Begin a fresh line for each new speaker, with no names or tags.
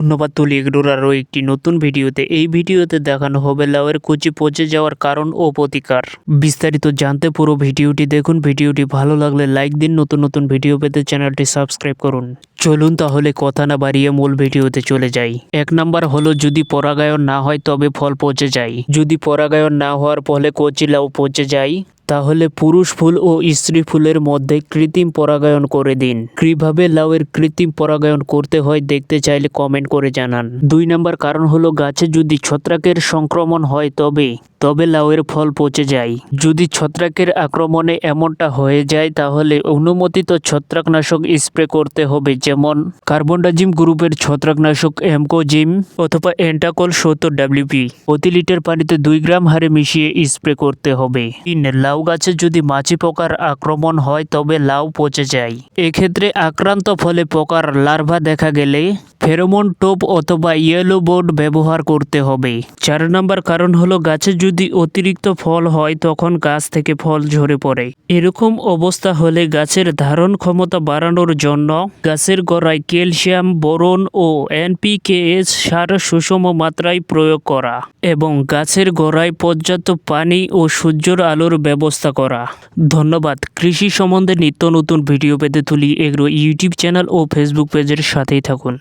ধন্যবাদ তুলি আরও একটি নতুন ভিডিওতে। এই ভিডিওতে দেখানো হবে লাউয়ের কচি পচে যাওয়ার কারণ ও প্রতিকার। বিস্তারিত জানতে পুরো ভিডিওটি দেখুন। ভিডিওটি ভালো লাগলে লাইক দিন। নতুন নতুন ভিডিও পেতে চ্যানেলটি সাবস্ক্রাইব করুন। চলুন তাহলে কথা না বাড়িয়ে মূল ভিডিওতে চলে যাই। এক নাম্বার হলো, যদি পরাগায়ন না হয় তবে ফল পচে যায়। যদি পরাগায়ন না হওয়ার ফলে কচি লাউ পচে যায় তাহলে পুরুষ ফুল ও স্ত্রী ফুলের মধ্যে কৃত্রিম পরাগায়ন করে দিন। কীভাবে লাউয়ের কৃত্রিম পরাগায়ন করতে হয় দেখতে চাইলে কমেন্ট করে জানান। দুই নাম্বার কারণ হলো গাছে যদি ছত্রাকের সংক্রমণ হয় তবে তবে লাউয়ের ফল পচে যায়। যদি ছত্রাকের আক্রমণে এমনটা হয়ে যায়, তাহলে অনুমোদিত ছত্রাকনাশক স্প্রে করতে হবে, যেমন কার্বনডাজিম গ্রুপের ছত্রাকনাশক এমকোজিম অথবা এন্টাকল সত্তর ডাব্লিউপি প্রতি লিটার পানিতে দুই গ্রাম হারে মিশিয়ে স্প্রে করতে হবে। তিন লাউ গাছে যদি মাছি পোকার আক্রমণ হয় তবে লাউ পচে যায়। এক্ষেত্রে আক্রান্ত ফলে পোকার লার্ভা দেখা গেলে ফেরোমন টোপ অথবা ইয়েলো বোর্ড ব্যবহার করতে হবে। চার নম্বর কারণ হলো গাছে যদি অতিরিক্ত ফল হয় তখন গাছ থেকে ফল ঝরে পড়ে। এরকম অবস্থা হলে গাছের ধারণ ক্ষমতা বাড়ানোর জন্য গাছের গোড়ায় ক্যালসিয়াম, বোরন ও এনপিকেএস সার সুষম মাত্রায় প্রয়োগ করা এবং গাছের গোড়ায় পর্যাপ্ত পানি ও সূর্যের আলোর ব্যবস্থা করা। ধন্যবাদ। কৃষি সম্বন্ধে নিত্য নতুন ভিডিও পেতে তুলি এগ্রো ইউটিউব চ্যানেল ও ফেসবুক পেজের সাথেই থাকুন।